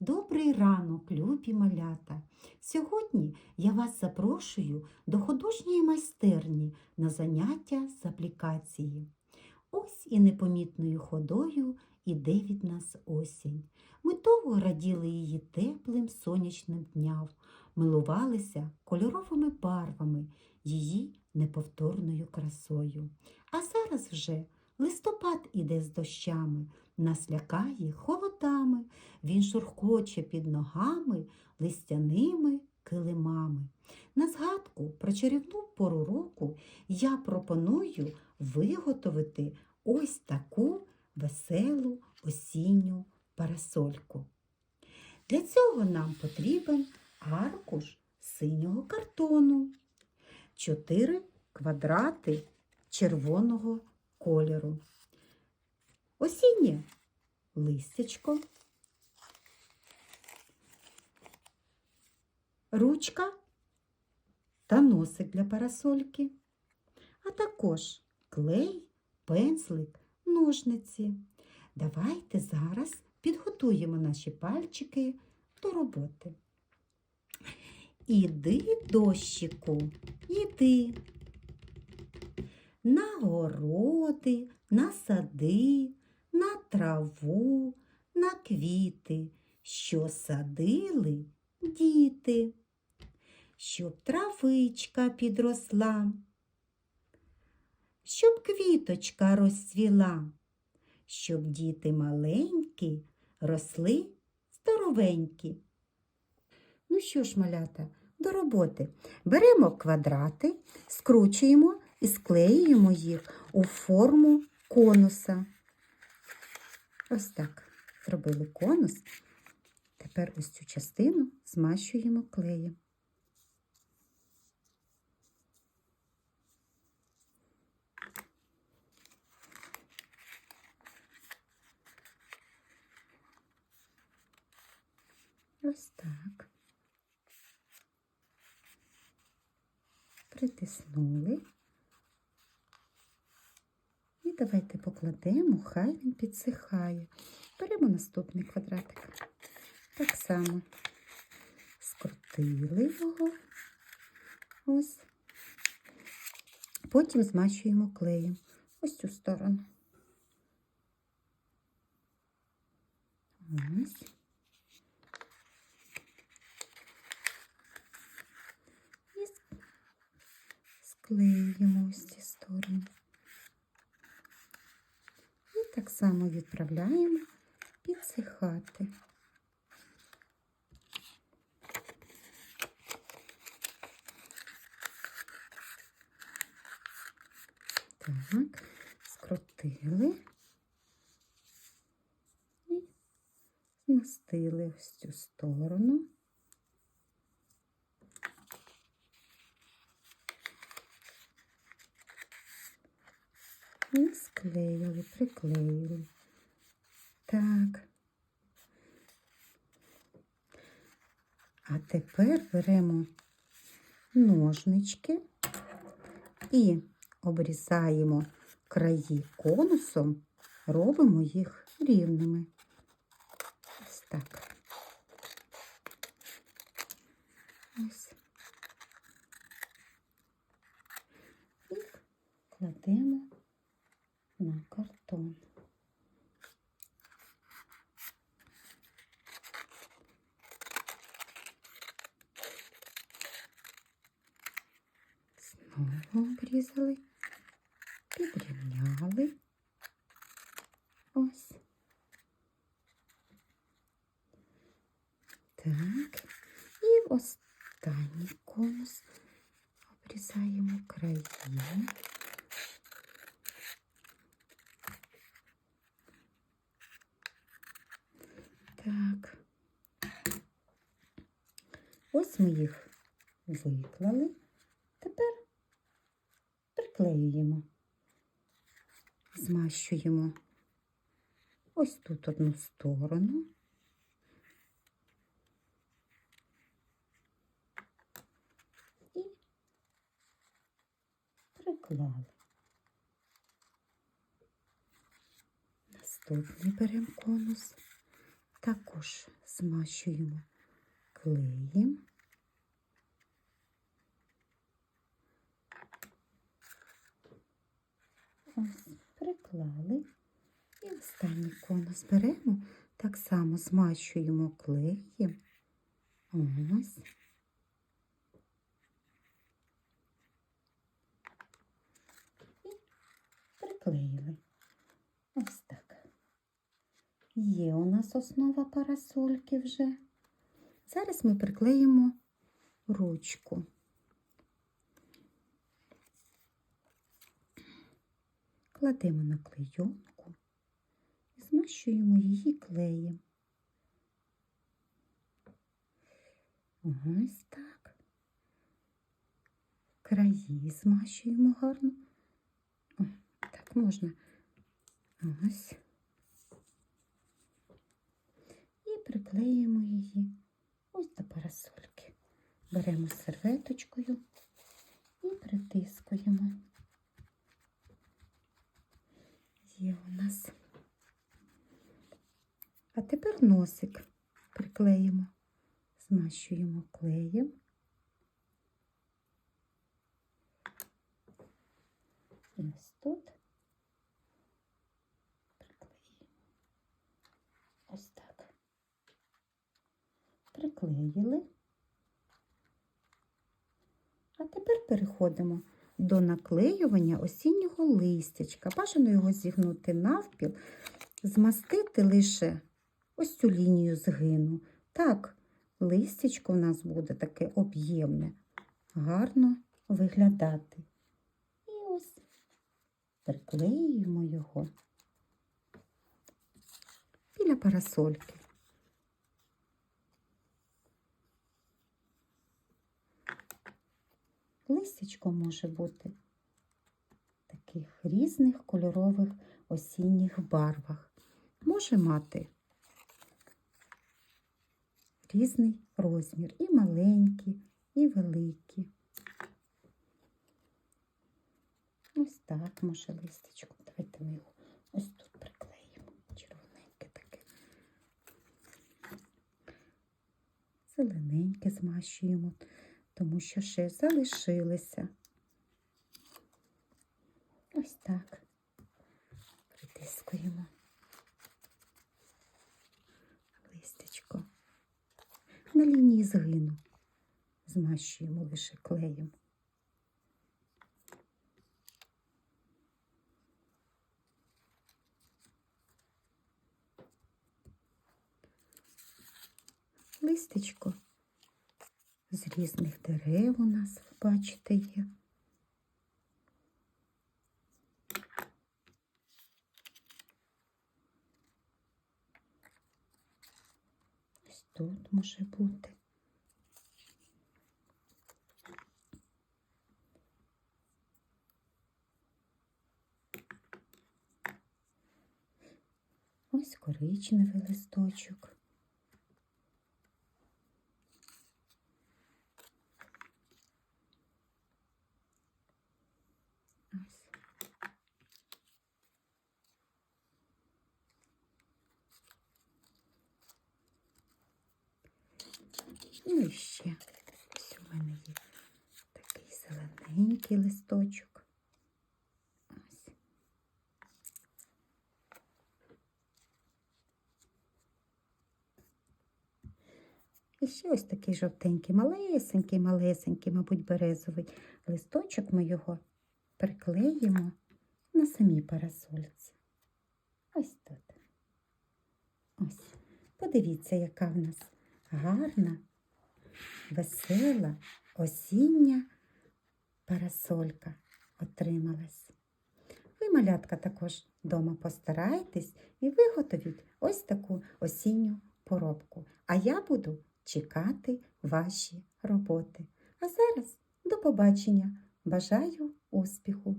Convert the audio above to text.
Добрий ранок, любі малята! Сьогодні я вас запрошую до художньої майстерні на заняття з аплікації. Ось і непомітною ходою іде від нас осінь. Ми довго раділи її теплим сонячним дням, милувалися кольоровими барвами, її неповторною красою. А зараз вже листопад іде з дощами, нас лякає холодами, він шурхоче під ногами листяними килимами. На згадку про чарівну пору року я пропоную виготовити ось таку веселу осінню парасольку. Для цього нам потрібен аркуш синього картону, 4 квадрати червоного кольору. Осіннє листячко, ручка та носик для парасольки, а також клей, пензлик, ножниці. Давайте зараз підготуємо наші пальчики до роботи. Іди, дощику, іди. На городи, на сади, на траву, на квіти, що садили діти, щоб травичка підросла, щоб квіточка розцвіла, щоб діти маленькі росли здоровенькі. Ну що ж, малята, до роботи. Беремо квадрати, скручуємо і склеюємо їх у форму конуса. Ось так. Зробили конус. Тепер ось цю частину змащуємо клеєм. Ось так. Притиснули. Давайте покладемо, хай він підсихає. Беремо наступний квадратик. Так само скрутили його. Ось. Потім змащуємо клеєм. Ось цю сторону. Ось. І склеїмо ось ці сторони. Так само відправляємо підсихати. Так, скрутили і змастили ось цю сторону. І склеїли, приклеїли. Так. А тепер беремо ножнички і обрізаємо краї конусом, робимо їх рівними. Ось так. Ось. І кладемо на картон. Знову обрізали, підрівняли. Ось. Так. І останній конус обрізаємо краї. Так. Ось ми їх виклали. Тепер приклеюємо, змащуємо ось тут одну сторону. І приклали. Наступний беремо конус. також змащуємо клеєм. Ось, приклали. Останній конус беремо, так само змащуємо клеєм. Ось. І приклеїли. Ось так. Є у нас основа парасольки вже. Зараз ми приклеїмо ручку. Кладемо на клейонку і змащуємо її клеєм. Ось так. Краї змащуємо гарно. О, так можна. Ось. І приклеїмо її ось до парасольки. Беремо серветочкою і притискуємо. Є у нас. А тепер носик приклеїмо, змащуємо клеєм. Ось тут приклеїмо. Ось так. Приклеїли. А тепер переходимо до наклеювання осіннього листячка. Бажано його зігнути навпіл, змастити лише ось цю лінію згину. Так, листячко в нас буде таке об'ємне, гарно виглядати. І ось приклеюємо його біля парасольки. Листячко може бути таких різних кольорових осінніх барвах. Може мати різний розмір, і маленькі, і великі. Ось так може листечко. Давайте ми його ось тут приклеїмо. Червоненьке таке. Зелененьке змащуємо, тому що ще залишилися. Ось так. Притискуємо листечко. На лінії згину змащуємо лише клеєм. Листечко з різних дерев у нас, бачите, є. Ось тут може бути. Ось коричневий листочок. Ось. Ну і ще ось у мене є такий зелененький листочок. Ось. І ще ось такий жовтенький, малесенький, малесенький, мабуть, березовий листочок. Ми його приклеїмо на самій парасольці. Ось тут. Ось. Подивіться, яка в нас гарна, весела, осіння парасолька отрималась. Ви, малятка, також вдома постарайтесь і виготовіть ось таку осінню поробку. А я буду чекати ваші роботи. А зараз до побачення! Бажаю успіху!